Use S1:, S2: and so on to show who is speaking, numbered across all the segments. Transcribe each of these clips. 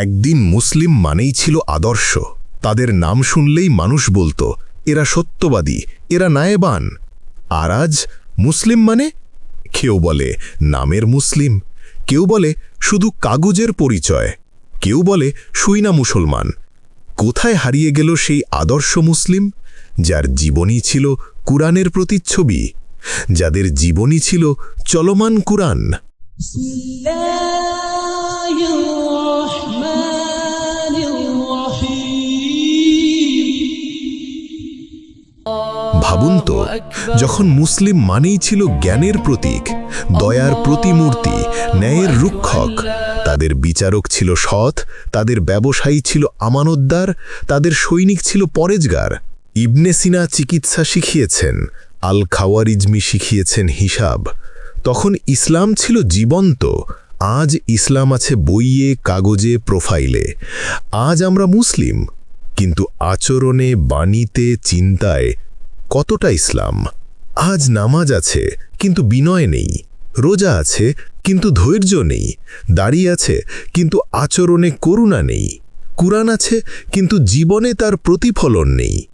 S1: একদিন মুসলিম মানেই ছিল আদর্শ। তাদের নাম শুনলেই মানুষ বলতো, এরা সত্যবাদী, এরা নায়েবান। আর আজ মুসলিম মানে? কেউ বলে, নামের মুসলিম। কেউ বলে, শুধু কাগজের পরিচয়। কেউ বলে সুইনা মুসলমান। কোথায় হারিয়ে গেল সেই আদর্শ মুসলিম, যার জীবনী ছিল কুরআনের প্রতিচ্ছবি, যাদের জীবনী ছিল চলমান কুরআন? ভাবুন তো, যখন মুসলিম মানেই ছিল জ্ঞানের প্রতীক, দয়ার প্রতিমূর্তি, ন্যায়ের রুক্ষক, তাদের বিচারক ছিল সৎ, তাদের ব্যবসায়ী ছিল আমানতদার, তাদের সৈনিক ছিল পরেজগার। ইবনে সিনা চিকিৎসা শিখিয়েছেন আল খাওয়ারিজমি শিখিয়েছেন হিসাব। তখন ইসলাম ছিল জীবন্ত, আজ ইসলাম আছে বইয়ে, কাগজে, প্রোফাইলে। আজ আমরা মুসলিম, কিন্তু আচরণে, বাণীতে, চিন্তায় কতটা ইসলাম। আজ নামাজ আছে, কিন্তু বিনয় নেই। রোজা আছে, কিন্তু ধৈর্য নেই। দাঁড়িয়ে আছে, কিন্তু আচরণে করুণা নেই। কুরআন আছে, কিন্তু জীবনে তার প্রতিফলন নেই।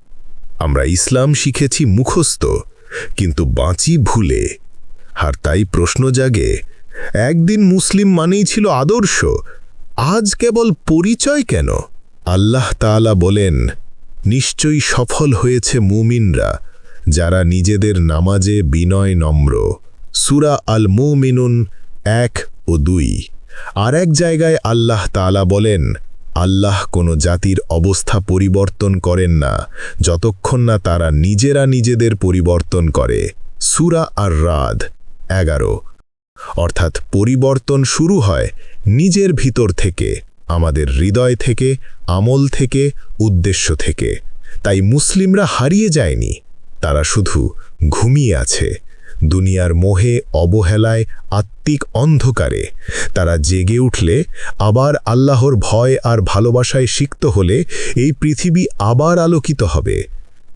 S1: আমরা ইসলাম শিখেছি মুখস্থ, কিন্তু বাঁচি ভুলে। আর তাই প্রশ্ন জাগে, একদিন মুসলিম মানেই ছিল আদর্শ, আজ কেবল পরিচয় কেন? আল্লাহ তাআলা বলেন, নিশ্চয়ই সফল হয়েছে মুমিনরা। যারা নিজেদের নামাজে বিনয় নম্র। সুরা আল মুমিনুন এক ও দুই। আর এক জায়গায় আল্লাহ তাআলা বলেন, আল্লাহ কোনো জাতির অবস্থা পরিবর্তন করেন না, যতক্ষণ না তারা নিজেরা নিজেদের পরিবর্তন করে। সুরা আর রাদ এগারো। অর্থাৎ পরিবর্তন শুরু হয় নিজের ভিতর থেকে, আমাদের হৃদয় থেকে, আমল থেকে, উদ্দেশ্য থেকে। তাই মুসলিমরা হারিয়ে যায়নি। তারা শুধু ঘুমিয়ে আছে। দুনিয়ার মোহে অবহেলায় আত্মিক অন্ধকারে। তারা জেগে উঠলে আবার আল্লাহর ভয় আর ভালোবাসায় সিক্ত হলে এই পৃথিবী আবার আলোকিত হবে।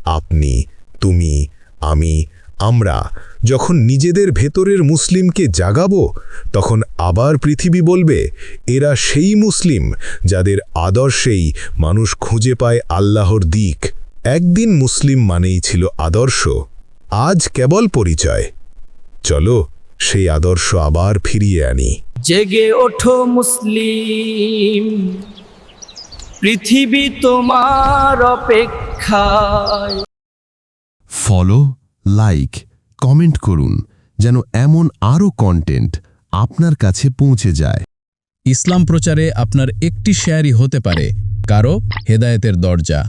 S1: আপনি, তুমি, আমি, আমরা যখন নিজেদের ভেতরের মুসলিমকে জাগাবো, তখন আবার পৃথিবী বলবে, এরা সেই মুসলিম যাদের আদর্শেই মানুষ খুঁজে পায় আল্লাহর দিক। একদিন মুসলিম মানেই ছিল আদর্শ আজ কেবল পরিচয়। চলো সেই আদর্শ আবার ফিরিয়ে আনি।
S2: জেগে ওঠো মুসলিম পৃথিবী তোমার অপেক্ষায়।
S3: ফলো লাইক কমেন্ট করুন যেন এমন আরও কন্টেন্ট আপনার কাছে পৌঁছে যায়।
S4: ইসলাম প্রচারে আপনার একটি শেয়ারই হতে পারে কারও হেদায়েতের দরজা।